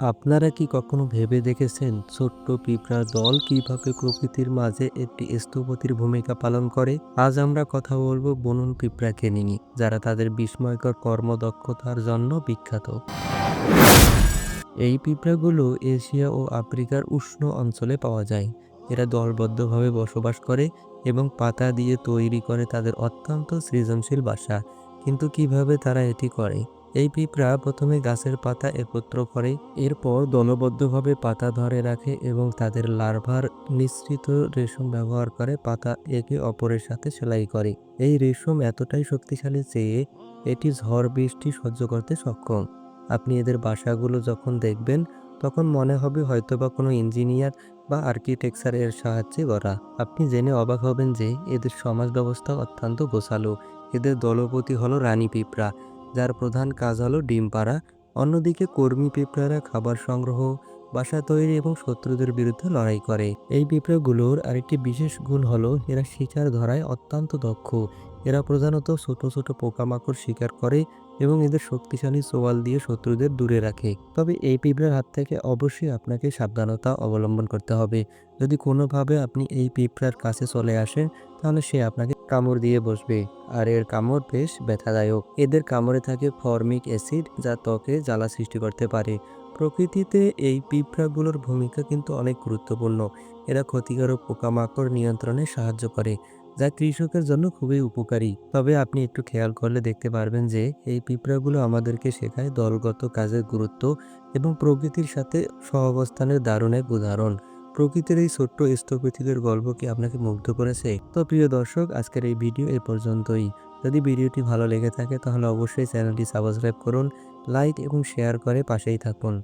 আপনারা কি কখনো ভেবে দেখেছেন ছোট্ট পিঁপড়ার দল কীভাবে প্রকৃতির মাঝে একটি স্থপতির ভূমিকা পালন করে? আজ আমরা কথা বলব বনুন পিঁপড়াকে নিয়ে, যারা তাদের বিস্ময়কর কর্মদক্ষতার জন্য বিখ্যাত। এই পিঁপড়াগুলো এশিয়া ও আফ্রিকার উষ্ণ অঞ্চলে পাওয়া যায়। এরা দলবদ্ধভাবে বসবাস করে এবং পাতা দিয়ে তৈরি করে তাদের অত্যন্ত সৃজনশীল বাসা। কিন্তু কীভাবে তারা এটি করে? এই পিঁপড়া প্রথমে গাছের পাতা একত্র করে, এরপর দলবদ্ধভাবে পাতা ধরে রাখে এবং তাদের লার্ভার নিঃসৃত রেশম ব্যবহার করে পাতা একে অপরের সাথে সেলাই করে। এই রেশম এতটাই শক্তিশালী যে এটি ঝড় বৃষ্টি সহ্য করতে সক্ষম। আপনি এদের বাসাগুলো যখন দেখবেন, তখন মনে হবে হয়তোবা কোনো ইঞ্জিনিয়ার বা আর্কিটেকচার এর সাহায্যে গড়া। আপনি জেনে অবাক হবেন যে এদের সমাজ ব্যবস্থা অত্যন্ত গোছালো। এদের দলপতি হলো রানী পিঁপড়া। যার প্রধান কাজ হলো ডিম পাড়া, অন্যদিকে কর্মী পিঁপড়ারা খাবার সংগ্রহ, বাসা তৈরি এবং শত্রুদের বিরুদ্ধে লড়াই করে। এই পিঁপড়াগুলোর আরেকটি বিশেষ গুণ হলো এরা শিকার ধরায় অত্যন্ত দক্ষ। এরা প্রধানত ছোট ছোট পোকামাকড় শিকার করে এবং এদের শক্তিশালী সোয়াল দিয়ে শত্রুদের দূরে রাখে। তবে এই পিঁপড়ার হাত থেকে অবশ্যই আপনাকে সাবধানতা অবলম্বন করতে হবে। যদি কোনোভাবে আপনি এই পিঁপড়ার কাছে চলে আসেন, তাহলে সে আপনাকে কামড় দিয়ে বসবে। আর এর কামড় বেশ ব্যথাদায়ক। এদের কামড়ে থাকে ফর্মিক অ্যাসিড, যা ত্বকে জ্বালা সৃষ্টি করতে পারে। প্রকৃতিতে এই পিঁপড়াগুলোর ভূমিকা কিন্তু অনেক গুরুত্বপূর্ণ। এরা ক্ষতিকারক পোকামাকড় নিয়ন্ত্রণে সাহায্য করে। যা কৃষকের জন্য খুবই উপকারী। তবে আপনি একটু খেয়াল করলে দেখতে পারবেন যে, এই পিঁপড়াগুলো আমাদেরকে শেখায় দলগত কাজের গুরুত্ব এবং প্রকৃতির সাথে সহাবস্থানের দারুণ এক উদাহরণ। প্রকৃতির এই ছোট্ট স্থপতিদের গল্প কি আপনাকে মুগ্ধ করেছে? তো প্রিয় দর্শক, আজকের এই ভিডিও এ পর্যন্তই। যদি ভিডিওটি ভালো লেগে থাকে, তাহলে অবশ্যই চ্যানেলটি সাবস্ক্রাইব করুন, লাইক এবং শেয়ার করে পাশেই থাকুন।